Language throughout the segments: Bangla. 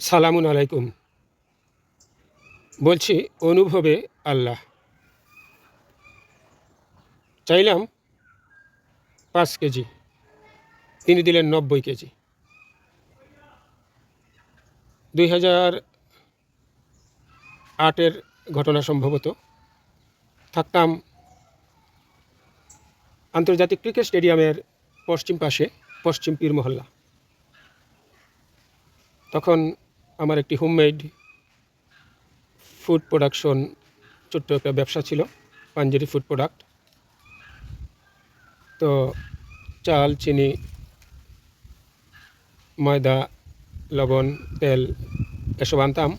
সালামুন আলাইকুম। বলছি, অনুভবে আল্লাহ। চাইলাম পাঁচ কেজি। তিনি দিলেন নব্বই কেজি। দুই হাজার আটের ঘটনা সম্ভবত থাকতাম আন্তর্জাতিক ক্রিকেট স্টেডিয়ামের পশ্চিম পাশে, পশ্চিম পীর মহল্লা তখন আমার একটি হোমমেড ফুড প্রোডাকশন ছোট্ট একটা ব্যবসা ছিল পাঞ্জেরি ফুড প্রোডাক্ট তো চাল, চিনি, ময়দা, লবণ, তেল এসব আনতাম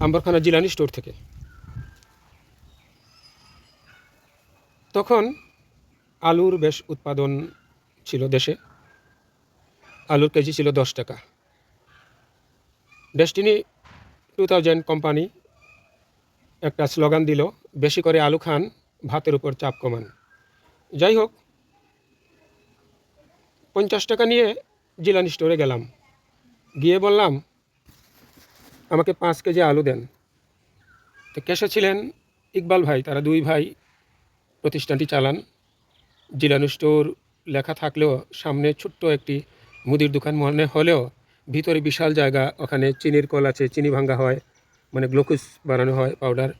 আম্বরখানা জিলানি স্টোর থেকে। তখন আলুর বেশ উৎপাদন ছিল দেশে। আলুর কেজি ছিল দশ টাকা। ডেস্টিনি টু থাউজেন্ড কোম্পানি একটা স্লোগান দিল, বেশি করে আলু খান, ভাতের উপর চাপ কমান। যাই হোক পঞ্চাশ টাকা নিয়ে জিলানি স্টোরে গেলাম। গিয়ে বললাম, আমাকে পাঁচ কেজি আলু দেন। তো ক্যাশে ছিলেন ইকবাল ভাই, তারা দুই ভাই প্রতিষ্ঠানটি চালান। জিলানি স্টোর লেখা থাকলেও সামনে ছোট্ট একটি মুদির দোকান মনে হলেও ভিতরে বিশাল জায়গা, ওখানে চিনির কল আছে, চিনি ভাঙ্গা হয় মানে গ্লুকোজ বানানো হয়, পাউডার,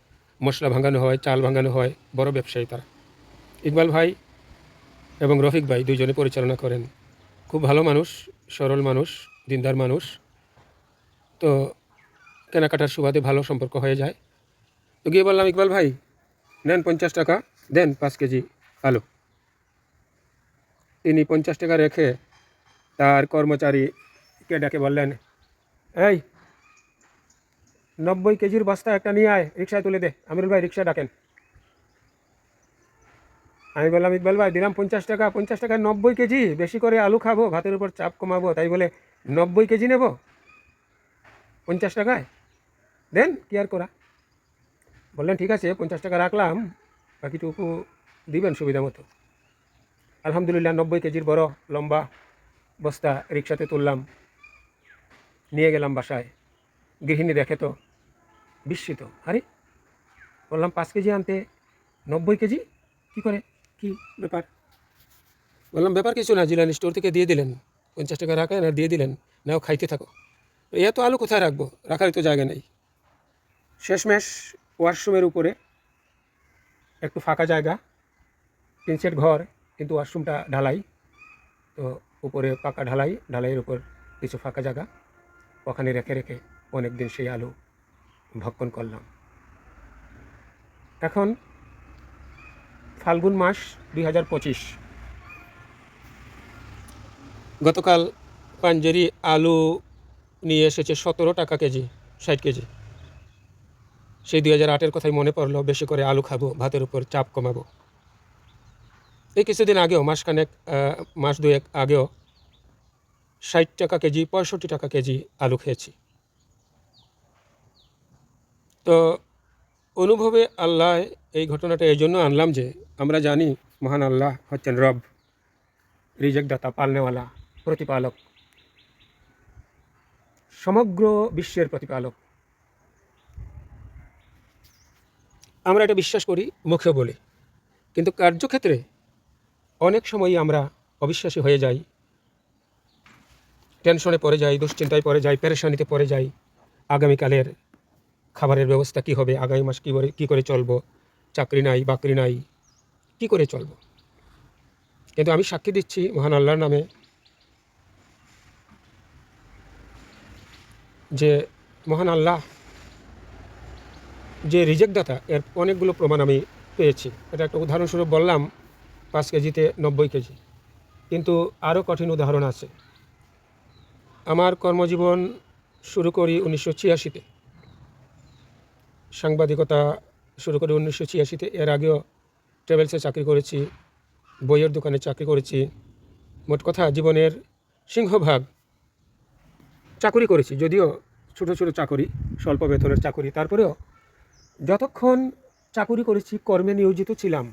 মশলা ভাঙানো হয়, চাল ভাঙানো হয়, বড় ব্যবসায়ী তারা। ইকবাল ভাই এবং রফিক ভাই দুইজনে পরিচালনা করেন। খুব ভালো মানুষ, সরল মানুষ, দিনদার মানুষ। তো কেনাকাটার সুবাদে ভালো সম্পর্ক হয়ে যায়। তো গিয়ে বললাম, ইকবাল ভাই, নেন পঞ্চাশ টাকা, দেন পাঁচ কেজি আলু। তিনি পঞ্চাশ টাকা রেখে তার কর্মচারীকে ডেকে বললেন? এই, নব্বই কেজির বস্তা একটা নিয়ে আয়, রিক্সায় তুলে দে। আমিরুল ভাই রিক্সা ডাকেন। আমি বললাম, ইকবাল ভাই, দিলাম পঞ্চাশ টাকা, পঞ্চাশ টাকায় নব্বই কেজি, বেশি করে আলু খাব, ভাতের উপর চাপ কমাবো। তাই বলে, নব্বই কেজি নেব? পঞ্চাশ টাকায়? দেন, কি আর করা? বললেন, ঠিক আছে, পঞ্চাশ টাকা রাখলাম, বাকিটুকু দিবেন সুবিধা মতো। আলহামদুলিল্লাহ, নব্বই কেজির বড় লম্বা বস্তা রিক্সাতে তুললাম। নিয়ে গেলাম বাসায়। গৃহিণী দেখে তো বিস্মিত। আরে, বললাম, পাঁচ কেজি আনতে নব্বই কেজি? কি করে? কি ব্যাপার? বললাম, ব্যাপার কিছু না, জিলানি স্টোর থেকে দিয়ে দিলেন। পঞ্চাশ টাকা রাখেন আর দিয়ে দিলেন। নাও, খাইতে থাকো। এত আলু কোথায় রাখব? রাখারই তো জায়গা নেই। শেষমেশ ওয়াশরুমের উপরে একটু ফাঁকা জায়গা তিন সেট ঘর, কিন্তু ওয়াশরুমটা ঢালাই। তো উপরে পাকা ঢালাই, ঢালাইয়ের উপর কিছু ফাঁকা জায়গা। ওখানে রেখে রেখে অনেক দিন সেই আলু ভক্ষণ করলাম। এখন ফাল্গুন মাস দুই হাজার পঁচিশ। গতকাল পাঞ্জেরি আলু নিয়ে এসেছে সতেরো টাকা কেজি, ষাট কেজি। সেই দুই হাজার আটের কথাই মনে পড়ল, বেশি করে আলু খাব, ভাতের উপর চাপ কমাবো। এই কিছুদিন আগেও, মাসখানেক মাস দুয়েক আগেও ষাট টাকা কেজি, পঁয়ষট্টি টাকা কেজি আলু খেয়েছি। তো অনুভবে আল্লাহ এই ঘটনাটা এই জন্য আনলাম যে, আমরা জানি, মহান আল্লাহ হচ্ছেন রব রিজেক দাতা পালনেওয়ালা, প্রতিপালক, সমগ্র বিশ্বের প্রতিপালক। আমরা এটা বিশ্বাস করি, মুখে বলি। কিন্তু কার্যক্ষেত্রে অনেক সময়ই আমরা অবিশ্বাসী হয়ে যাই টেনশনে পড়ে যাই, দুশ্চিন্তায় পড়ে যাই, পেরেশানিতে পড়ে যাই, আগামীকালের খাবারের ব্যবস্থা কী হবে, আগামী মাস কী করে কী করে চলবো, চাকরি নাই, বাকরি নাই, কী করে চলবো? কিন্তু আমি সাক্ষী দিচ্ছি মহান আল্লাহর নামে যে মহান আল্লাহ যে রিজেক্ট দাতা এর অনেকগুলো প্রমাণ আমি পেয়েছি। এটা একটা উদাহরণস্বরূপ বললাম, পাঁচ কেজিতে নব্বই কেজি। কিন্তু আরও কঠিন উদাহরণ আছে। আমার কর্মজীবন শুরু করি উনিশশো ছিয়াশিতে। সাংবাদিকতা শুরু করি উনিশশো ছিয়াশিতে। এর আগেও ট্রাভেলসে চাকরি করেছি, বইয়ের দোকানে চাকরি করেছি। মোট কথা, জীবনের সিংহভাগ চাকরি করেছি, যদিও ছোট ছোট চাকরি, স্বল্প বেতনের চাকরি। তারপরেও যতক্ষণ চাকরি করেছি, কর্মে নিয়োজিত ছিলাম,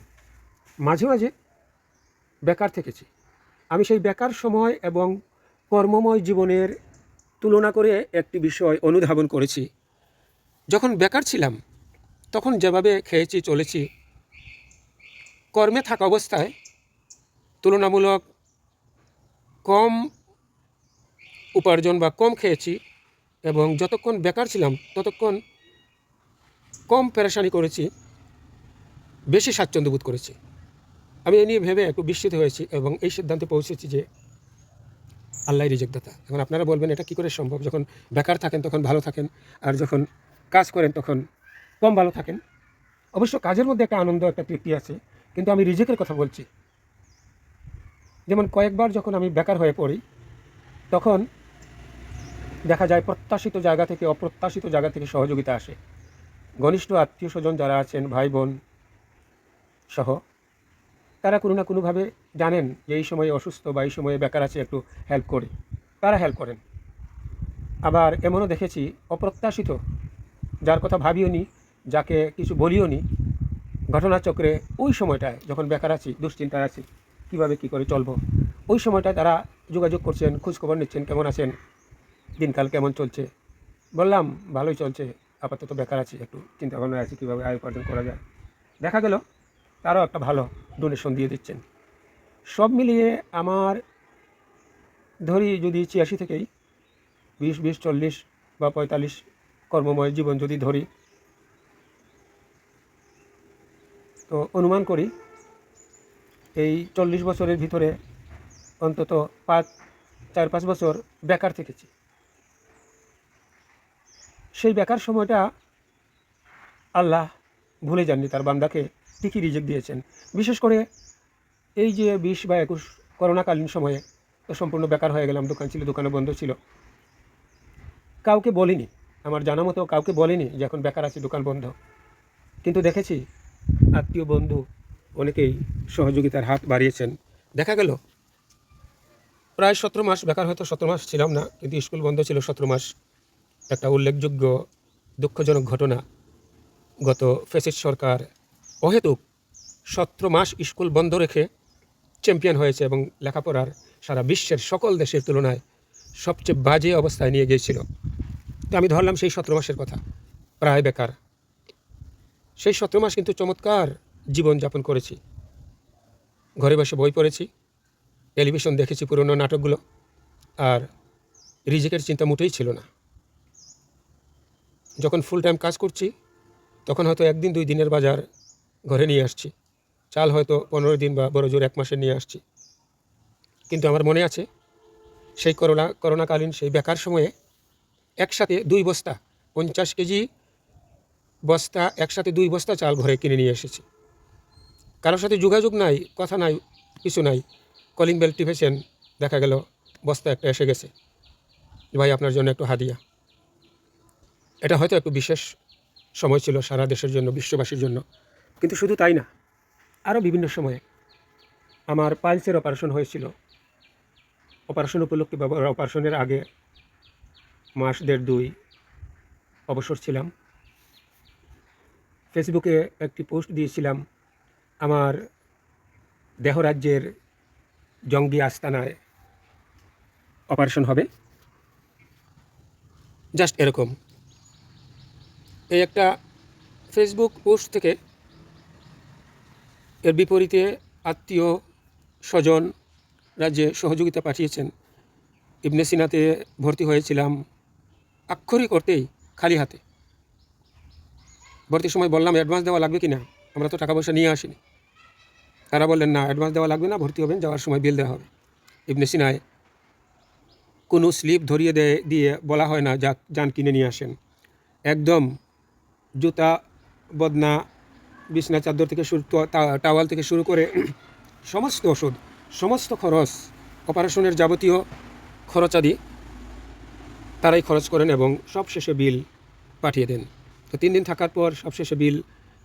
মাঝে মাঝে বেকার থেকেছি। আমি সেই বেকার সময় এবং কর্মময় জীবনের তুলনা করে একটি বিষয় অনুধাবন করেছি। যখন বেকার ছিলাম, তখন যেভাবে খেয়েছি, চলেছি, কর্মে থাকা অবস্থায় তুলনামূলক কম উপার্জন বা কম খেয়েছি এবং যতক্ষণ বেকার ছিলাম, ততক্ষণ কম পেরেশানি করেছি, বেশি স্বাচ্ছন্দ্য বোধ করেছি। আমি এ নিয়ে ভেবে একটু বিস্মিত হয়েছি এবং এই সিদ্ধান্তে পৌঁছেছি যে আল্লাহ রিজেক্টদাতা এখন আপনারা বলবেন, এটা কী করে সম্ভব? যখন বেকার থাকেন, তখন ভালো থাকেন, আর যখন কাজ করেন, তখন কম ভালো থাকেন। অবশ্য কাজের মধ্যে একটা আনন্দ, একটা তৃপ্তি আছে, কিন্তু আমি রিজেকের কথা বলছি। যেমন কয়েকবার যখন আমি বেকার হয়ে পড়ি, তখন দেখা যায় প্রত্যাশিত জায়গা থেকে অপ্রত্যাশিত জায়গা থেকে সহযোগিতা আসে। ঘনিষ্ঠ আত্মীয় স্বজন যারা আছেন ভাই বোন সহ তারা কোনো না কোনোভাবে জানেন যে এই সময়ে অসুস্থ বা এই সময়ে বেকার আছে, একটু হেল্প করে। তারা হেল্প করেন। আবার এমনও দেখেছি, অপ্রত্যাশিত, যার কথা ভাবিও নি, যাকে কিছু বলিও নি, ঘটনাচক্রে ওই সময়টায় যখন বেকার আছি, দুশ্চিন্তায় আছি, কীভাবে কী করে চলবো? ওই সময়টায় তারা যোগাযোগ করছেন, খোঁজখবর নিচ্ছেন, কেমন আছেন, দিনকাল কেমন চলছে? বললাম, ভালোই চলছে, আপাতত বেকার আছি, একটু চিন্তা ভাবনা আছে, কীভাবে আয় উপার্জন করা যায়। দেখা গেল তারাও একটা ভালো ডোনেশন দিয়ে দিচ্ছেন। সব মিলিয়ে আমার ধরি যদি ছিয়াশি থেকেই বিশ বিশ, চল্লিশ বা পঁয়তাল্লিশ কর্মময় জীবন যদি ধরি, তো অনুমান করি এই চল্লিশ বছরের ভিতরে অন্তত পাঁচ, চার, পাঁচ বছর বেকার থেকেছি। সেই বেকার সময়টা আল্লাহ ভুলে যাননি, তার বান্দাকে ঠিকই রিজেক্ট দিয়েছেন। বিশেষ করে এই যে বিশ বা একুশ করোনাকালীন সময়ে সম্পূর্ণ বেকার হয়ে গেলাম, দোকান ছিল দোকানে বন্ধ ছিল। কাউকে বলিনি, আমার জানা মতো কাউকে বলিনি যে এখন বেকার আছি, দোকান বন্ধ। কিন্তু দেখেছি আত্মীয় বন্ধু অনেকেই সহযোগিতার হাত বাড়িয়েছেন। দেখা গেল, প্রায় সতেরো মাস বেকার হয়তো সতেরো মাস ছিলাম না, কিন্তু স্কুল বন্ধ ছিল সতেরো মাস। একটা উল্লেখযোগ্য দুঃখজনক ঘটনা। গত ফেসিস সরকার অহেতুক সতেরো মাস স্কুল বন্ধ রেখে চ্যাম্পিয়ন হয়েছে এবং লেখাপড়ার সারা বিশ্বের সকল দেশের তুলনায় সবচেয়ে বাজে অবস্থায় নিয়ে গিয়েছিল। তো আমি ধরলাম সেই সতেরো মাসের কথা। প্রায় বেকার। সেই সতেরো মাস কিন্তু চমৎকার জীবনযাপন করেছি। ঘরে বসে বই পড়েছি, টেলিভিশন দেখেছি পুরনো নাটকগুলো, আর রিজিকের চিন্তা মোটেই ছিল না। যখন ফুল টাইম কাজ করছি তখন হয়তো একদিন, দুই দিনের বাজার ঘরে নিয়ে আসছি। চাল হয়তো পনেরো দিন বা বড় জোর এক মাসে নিয়ে আসছি। কিন্তু আমার মনে আছে, সেই করোনা, করোনাকালীন, সেই বেকার সময়ে একসাথে দুই বস্তা, পঞ্চাশ কেজি বস্তা, একসাথে দুই বস্তা চাল ঘরে কিনে নিয়ে এসেছি। কারোর সাথে যোগাযোগ নাই, কথা নাই, কিছু নাই। কলিং বেল টিপেছেন, দেখা গেল বস্তা একটা এসে গেছে। ভাই, আপনার জন্য একটু হাদিয়া। এটা হয়তো একটু বিশেষ সময় ছিল সারা দেশের জন্য, বিশ্ববাসীর জন্য। কিন্তু শুধু তাই না আরও বিভিন্ন সময়ে আমার পাইলসের অপারেশন হয়েছিল। অপারেশন উপলক্ষে বা অপারেশনের আগে মাস দেড় দুই অবসর ছিলাম। ফেসবুকে একটি পোস্ট দিয়েছিলাম, আমার দেহরাজ্যের জঙ্গি আস্তানায় অপারেশন হবে। জাস্ট এরকম। এই একটা ফেসবুক পোস্ট থেকে এর বিপরীতে আত্মীয় স্বজন রাজ্যে সহযোগিতা পাঠিয়েছেন। ইবনে সিনাতে ভর্তি হয়েছিলাম আক্ষরিক অর্থেই খালি হাতে। ভর্তির সময় বললাম অ্যাডভান্স দেওয়া লাগবে কি না আমরা তো টাকা পয়সা নিয়ে আসিনি। তারা বললেন, না অ্যাডভান্স দেওয়া লাগবে না, ভর্তি হবেন, যাওয়ার সময় বিল দেওয়া হবে। ইবনে সিনায় কোনো স্লিপ ধরিয়ে দেয়, দিয়ে বলা হয় না, যা, যান কিনে নিয়ে আসেন। একদম জুতা, বদনা, বিছনা, চাদর থেকে শুরু টাওয়াল থেকে শুরু করে সমস্ত ওষুধ, সমস্ত খরচ, অপারেশনের যাবতীয় খরচাদি তারাই খরচ করেন এবং সব শেষে বিল পাঠিয়ে দেন। তো তিন দিন থাকার পর সবশেষে বিল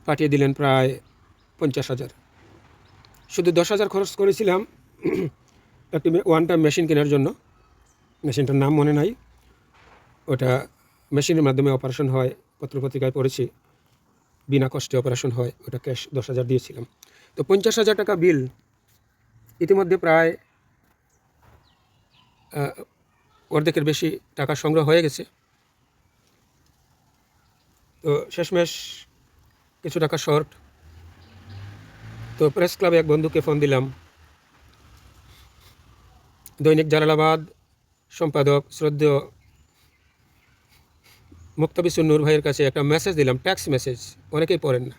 পাঠিয়ে দিলেন প্রায় পঞ্চাশ হাজার। শুধু দশ হাজার খরচ করেছিলাম একটি ওয়ান টাইম মেশিন কেনার জন্য। মেশিনটার নাম মনে নাই। ওটা মেশিনের মাধ্যমে অপারেশন হয়। পত্রপত্রিকায় পড়েছি, বিনা কষ্টে অপারেশন হয়, ওটা ক্যাশ দশ হাজার দিয়েছিলাম। তো পঞ্চাশ হাজার টাকা বিল ইতিমধ্যে প্রায় অর্ধেকের বেশি টাকা সংগ্রহ হয়ে গেছে। তো শেষমেশ কিছু টাকা শর্ট তো প্রেস ক্লাবে এক বন্ধুকে ফোন দিলাম। দৈনিক জালালাবাদ সম্পাদক, শ্রদ্ধেয় মুক্তাবিসুর নূর ভাইয়ের কাছে একটা মেসেজ দিলাম ট্যাক্স মেসেজ অনেকেই পড়েন না।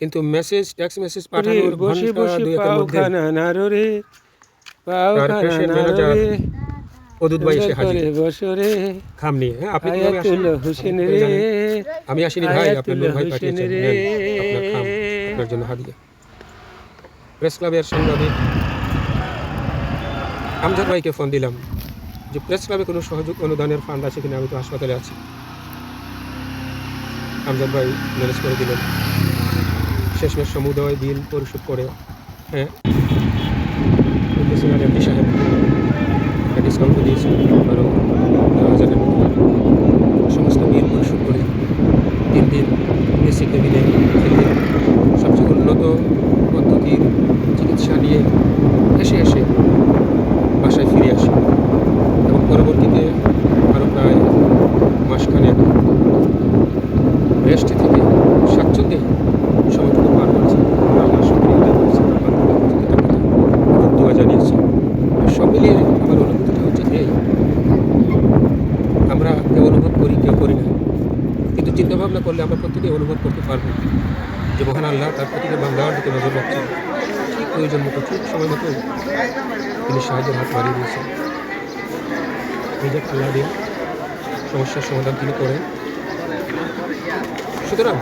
কিন্তু মেসেজ ট্যাক্স মেসেজ পাঠানোর বসে বসে অদূত ভাই এসে হাজির। খাম নিয়ে। হ্যাঁ আপনি কীভাবে আসেন? হোসেন রে। আমি আসিনি ভাই আপনার নূর ভাই পাঠিয়েছেন। আপনার খাম। আপনার জন্য হাদিয়া প্রেস ক্লাবের সাংবাদিক আমজাদ ভাইকে ফোন দিলাম যে প্রেস ক্লাবে কোনো সহযোগ অনুদানের ফান্ড আছে কিনা? আমি তো হাসপাতালে আছি। আমজাদ ভাই ম্যানেজ করে দিলেন। শেষমেশ সমুদয় বিল পরিশোধ করে হ্যাঁ। সাহেব ডিসকাউন্ট দিয়েছিল আরও দশ হাজারের মতো সমস্ত বিল পরিশোধ করে তিন দিন এসি কেবিনে থেকে সবচেয়ে উন্নত পদ্ধতির চিকিৎসা নিয়ে এসে এসে বাসায় ফিরে আসি এবং পরবর্তীতে আরও প্রায় মাসখানেক রেস্ট থেকে স্বাচ্ছন্দ্যে সময়টুকু পার করেছি আল্লাহ শুক্রিয়া আদায় করেছি এবং দোয়া জানিয়েছি আর সব মিলিয়ে আমার অনুভূতিটা হচ্ছে যে আমরা কেউ অনুভব করি কেউ করি না কিন্তু চিন্তাভাবনা করলে আমরা প্রত্যেকে অনুভব করতে পারব যে মহান আল্লাহ তার প্রতিটি বান্দার দিকে নজর রাখছেন। ঠিক প্রয়োজন মতো, ঠিক সময় মতো তিনি সাহায্যের হাত বাড়িয়ে দিয়েছেন। নিজের আল্লাহ দিন, সমস্যার সমাধান তিনি করেন। সুতরাং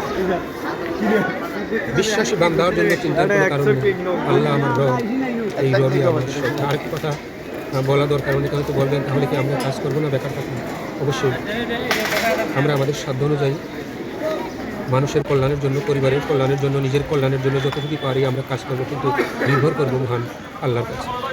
বিশ্বাসী বান্দার জন্য চিন্তার কোনো কারণ আল্লাহ আমার রব, এই রবি আমার সব। আরেকটি কথা বলা দরকার, অনেকে হয়তো বলবেন, তাহলে কি আমরা কাজ করব না, বেকার থাকব? অবশ্যই। আমরা আমাদের সাধ্য অনুযায়ী মানুষের কল্যাণের জন্য, পরিবারের কল্যাণের জন্য, নিজের কল্যাণের জন্য যতটুকু পারি আমরা কাজ করব কিন্তু নির্ভর করব মহান আল্লাহর কাছে।